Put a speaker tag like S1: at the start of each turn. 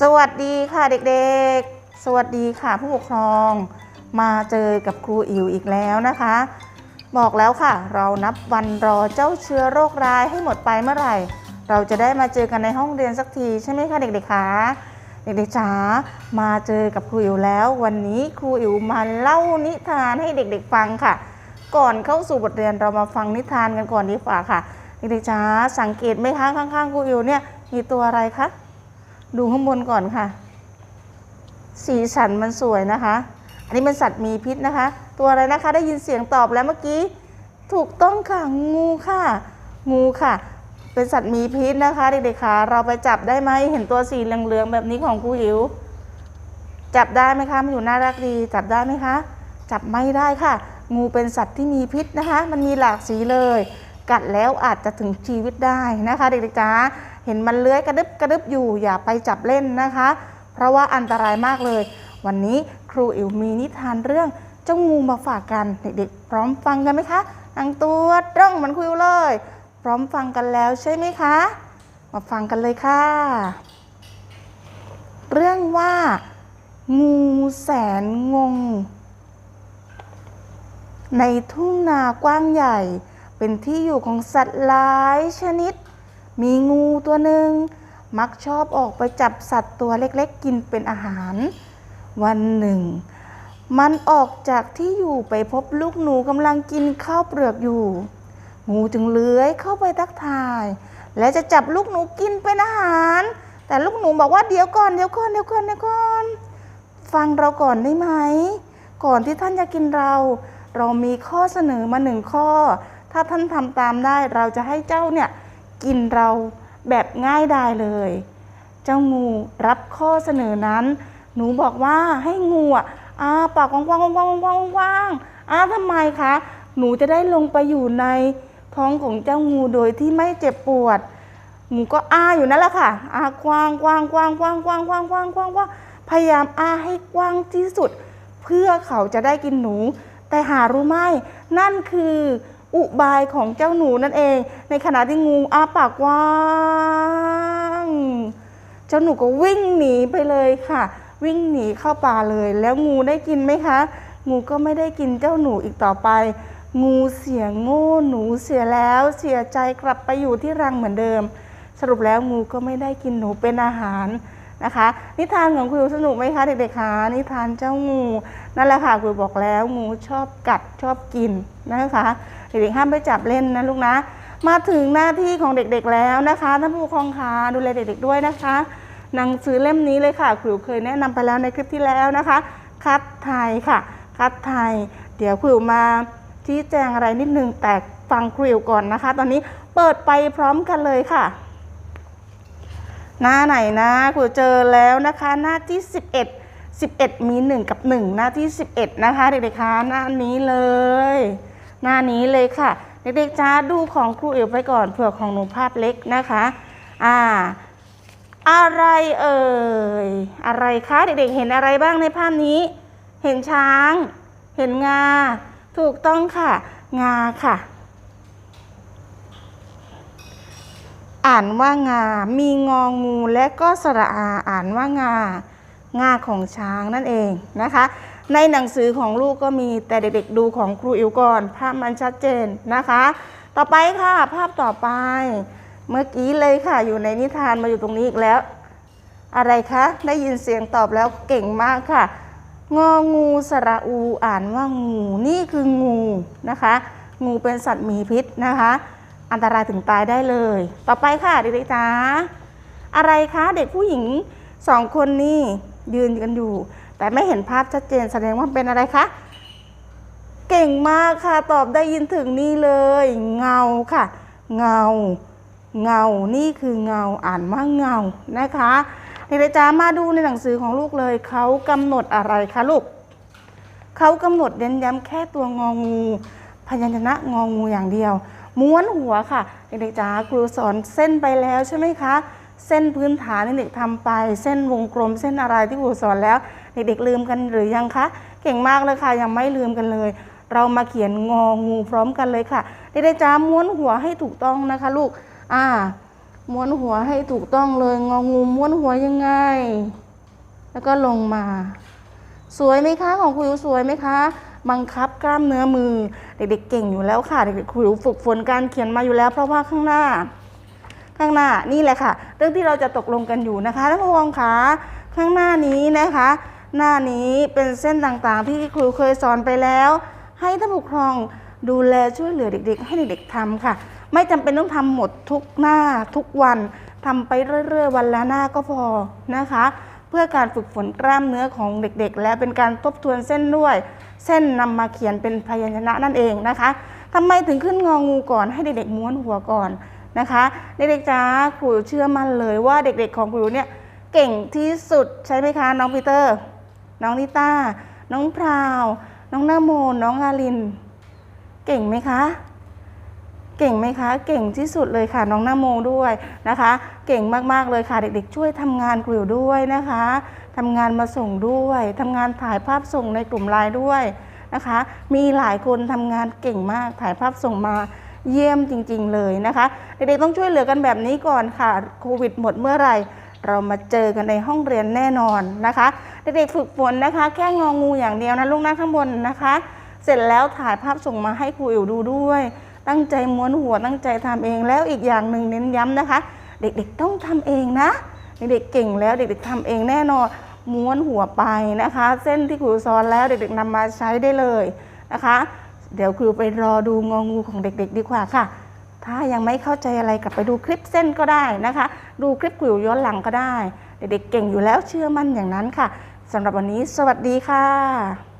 S1: สวัสดีค่ะเด็กๆ สวัสดีค่ะผู้ปกครองมาเจอกับครูอิ๋วอีกแล้วนะคะ บอกแล้วค่ะ เรานับวันรอเจ้าเชื้อโรคร้ายให้หมดไปเมื่อไหร่ เราจะได้มาเจอกันในห้องเรียนสักทีใช่ไหมคะเด็กๆคะเด็กๆจ๋ามาเจอกับครูอิ๋วแล้ว วันนี้ครูอิ๋วมาเล่านิทานให้เด็ก ๆ ฟังค่ะ ก่อนเข้าสู่บทเรียนเรามาฟังนิทานกันก่อนดีกว่าค่ะเด็กๆจ๋าสังเกตไหมคะข้างๆครูอิ๋วเนี่ยมีตัวอะไรคะ ดูข้างบนก่อนค่ะ สีสันมันสวยนะคะ อันนี้เป็นสัตว์มีพิษนะคะ ตัวอะไรนะคะได้ยินเสียงตอบแล้วเมื่อกี้ ถูกต้องค่ะงูค่ะ งูค่ะ เป็นสัตว์มีพิษนะคะเด็กๆค่ะเราไปจับได้ไหมเห็นตัวสีเหลืองๆแบบนี้ของครูอิ๋วจับได้ไหมคะมันอยู่น่ารักดีจับได้ไหมคะ จับไม่ได้ค่ะ งูเป็นสัตว์ที่มีพิษนะคะ มันมีหลากสีเลย กัดแล้วอาจจะถึงชีวิตได้นะคะ เด็กๆจ๋า เห็นมันเลื้อยกระดึบกระดึบอยู่อย่าไปจับเล่นนะคะ เพราะว่าอันตรายมากเลย วันนี้ครูอิ๋วมีนิทานเรื่องเจ้างูมาฝากกันเด็กๆ พร้อมฟังกันไหมคะนังตัวตรงมันครูอิ๋วเลย พร้อมฟังกันแล้วใช่ไหมคะ มาฟังกันเลยค่ะ เรื่องว่า งูแสนงง ในทุ่งนากว้างใหญ่ เป็นที่อยู่ของสัตว์หลายชนิด มีงูตัวหนึ่งมักชอบออกไปจับสัตว์ตัวเล็กๆ กินเป็นอาหาร วันหนึ่ง มันออกจากที่อยู่ไปพบลูกหนูกำลังกินข้าวเปลือกอยู่ งูจึงเลื้อยเข้าไปทักทาย และจะจับลูกหนูกินเป็นอาหาร แต่ลูกหนูบอกว่าเดี๋ยวก่อนเดี๋ยวก่อนเดี๋ยวก่อนเดี๋ยวก่อน ฟังเราก่อนได้ไหม ก่อนที่ท่านจะกินเรา เรามีข้อเสนอมาหนึ่งข้อ ถ้าท่านทำตามได้เราจะให้เจ้าเนี่ย กินเราแบบง่ายดายเลย เจ้างูรับข้อเสนอนั้น หนูบอกว่าให้งูอะอาปากกว้างกว้างกว้างกว้างๆอ้าทำไมคะ หนูจะได้ลงไปอยู่ในท้องของเจ้างูโดยที่ไม่เจ็บปวดหมูก็อ้าอยู่นั่นแหละค่ะอ้ากว้างกว้างกว้างกว้างกว้างกว้างกว้างกว้างกว้างพยายามอ้าให้กว้างที่สุด เพื่อเขาจะได้กินหนู แต่หารู้ไหมนั่นคือ อุบายของเจ้าหนูนั่นเอง ในขณะที่งูอ้าปากกว้าง เจ้าหนูก็วิ่งหนีไปเลยค่ะ วิ่งหนีเข้าป่าเลย แล้วงูได้กินไหมคะ งูก็ไม่ได้กินเจ้าหนูอีกต่อไป งูเสียโง่หนูเสียแล้วเสียใจกลับไปอยู่ที่รังเหมือนเดิม สรุปแล้วงูก็ไม่ได้กินหนูเป็นอาหารนะคะ นิทานของครูสนุกไหมคะเด็กๆคะนิทานเจ้างูนั่นแหละค่ะครูบอกแล้วงูชอบกัดชอบกินนะคะ เด็กๆห้ามไปจับเล่นนะลูกนะ มาถึงหน้าที่ของเด็กๆแล้วนะคะท่านผู้ปกครองคะดูแลเด็กๆด้วยนะคะหนังสือเล่มนี้เลยค่ะครูเคยแนะนำไปแล้วในคลิปที่แล้วนะคะ คัดไทยค่ะ คัดไทย เดี๋ยวครูมาชี้แจงอะไรนิดนึงแต่ฟังครูก่อนนะคะ ตอนนี้เปิดไปพร้อมกันเลยค่ะ หน้าไหนนะครูเจอแล้วนะคะ หน้าที่ 11 11 มี 1 กับ 1 หน้าที่ 11 นะคะ เด็กๆคะหน้านี้เลย หน้านี้เลยค่ะ เด็กๆจ้าดูของครูเอ๋วไปก่อนเผื่อของหนูภาพเล็กนะคะ อ่า อะไรเอ่ย อะไรคะเด็กๆเห็นอะไรบ้างในภาพนี้ เห็นช้าง เห็นงา ถูกต้องค่ะ งาค่ะ อ่านว่างา มีงองูและก็สระอาอ่านว่างา งาของช้างนั่นเองนะคะ ในหนังสือของลูกก็มีแต่เด็กๆดูของครูอิ๋วก่อนภาพมันชัดเจนนะคะ ต่อไปค่ะภาพต่อไป เมื่อกี้เลยค่ะอยู่ในนิทานมาอยู่ตรงนี้อีกแล้ว อะไรคะได้ยินเสียงตอบแล้วเก่งมากค่ะงองูสระอูอ่านว่างูนี่คืองูนะคะ งูเป็นสัตว์มีพิษนะคะ อันตรายถึงตายได้เลย ต่อไปค่ะเด็กๆจ๋าอะไรคะเด็กผู้หญิงสองคนนี่ยืนกันอยู่ แต่ไม่เห็นภาพชัดเจนแสดงว่าเป็นอะไรคะ เก่งมากค่ะ ตอบได้ยินถึงนี่เลย เงาค่ะ เงา เงา นี่คือเงา อ่านว่าเงา นะคะเด็กๆจ๋ามาดูในหนังสือของลูกเลย เขากำหนดอะไรคะลูก เขากำหนดเน้นย้ำแค่ตัวงองู พยัญชนะงองูอย่างเดียว ม้วนหัวค่ะ เด็กๆจ๋าครูสอนเส้นไปแล้วใช่ไหมคะ เส้นพื้นฐานเด็กๆทำไป เส้นวงกลม เส้นอะไรที่ครูสอนแล้ว เด็กๆลืมกันหรือยังคะ เก่งมากเลยค่ะ ยังไม่ลืมกันเลย เรามาเขียนงองูพร้อมกันเลยค่ะเด็กๆจ๋าม้วนหัวให้ถูกต้องนะคะลูก อ่า ม้วนหัวให้ถูกต้องเลย งองูม้วนหัวยังไง แล้วก็ลงมา สวยไหมคะของครูสวยไหมคะบังคับกล้ามเนื้อมือ เด็กๆเก่งอยู่แล้วค่ะเด็กๆครูฝึกฝนการเขียนมาอยู่แล้ว เพราะว่าข้างหน้า ข้างหน้านี่แหละค่ะ เรื่องที่เราจะตกลงกันอยู่นะคะท่านผู้ปกครองคะข้างหน้านี้นะคะ หน้านี้เป็นเส้นต่างๆ ที่ครูเคยสอนไปแล้ว ให้ท่านผู้ปกครองดูแลช่วยเหลือเด็กๆ ให้เด็กๆทำค่ะ ไม่จำเป็นต้องทำหมดทุกหน้าทุกวันทำไปเรื่อยๆ วันละหน้าก็พอนะคะ เพื่อการฝึกฝนกล้ามเนื้อของเด็กๆ และเป็นการทบทวนเส้นด้วย เส้นนำมาเขียนเป็นพยัญชนะนั่นเองนะคะทำไมถึงขึ้นงองูก่อนให้เด็กๆม้วนหัวก่อนนะคะเด็กๆจ้าครูเชื่อมั่นเลยว่าเด็กๆของครูเนี่ยเก่งที่สุดใช่ไหมคะน้องปีเตอร์ น้องนิต้า น้องพราว น้องนาโมน้องอาลิน เก่งไหมคะ เก่งไหมคะ เก่งที่สุดเลยค่ะ น้องนาโมด้วยนะคะ เก่งมากๆเลยค่ะเด็ก ๆ ช่วยทำงานกลุ่มด้วยนะคะทำงานมาส่งด้วยทำงานถ่ายภาพส่งในกลุ่มไลน์ด้วยนะคะ มีหลายคนทำงานเก่งมากถ่ายภาพส่งมาเยี่ยมจริง ๆ เลยนะคะ เด็กๆต้องช่วยเหลือกันแบบนี้ก่อนค่ะ โควิดหมดเมื่อไหร่ เรามาเจอกันในห้องเรียนแน่นอนนะคะเด็กๆฝึกฝนนะคะ แค่งองูอย่างเดียวนะลูกนะข้างบนนะคะ เสร็จแล้วถ่ายภาพส่งมาให้ครูอิ๋วดูด้วย ตั้งใจม้วนหัวตั้งใจทำเองแล้วอีกอย่างหนึ่งเน้นย้ำนะคะ เด็กๆต้องทำเองนะเด็กๆเก่งแล้วเด็กๆทำเองแน่นอนม้วนหัวไปนะคะ เส้นที่ครูสอนแล้วเด็กๆนำมาใช้ได้เลยนะคะ เดี๋ยวครูไปรอดูงองูของเด็ก ๆ ดีกว่าค่ะ ถ้ายังไม่เข้าใจอะไรกลับไปดูคลิปเส้นก็ได้นะคะ ดูคลิปครูย้อนหลังก็ได้ เด็กๆเก่งอยู่แล้วเชื่อมั่นอย่างนั้นค่ะสำหรับวันนี้ สวัสดีค่ะ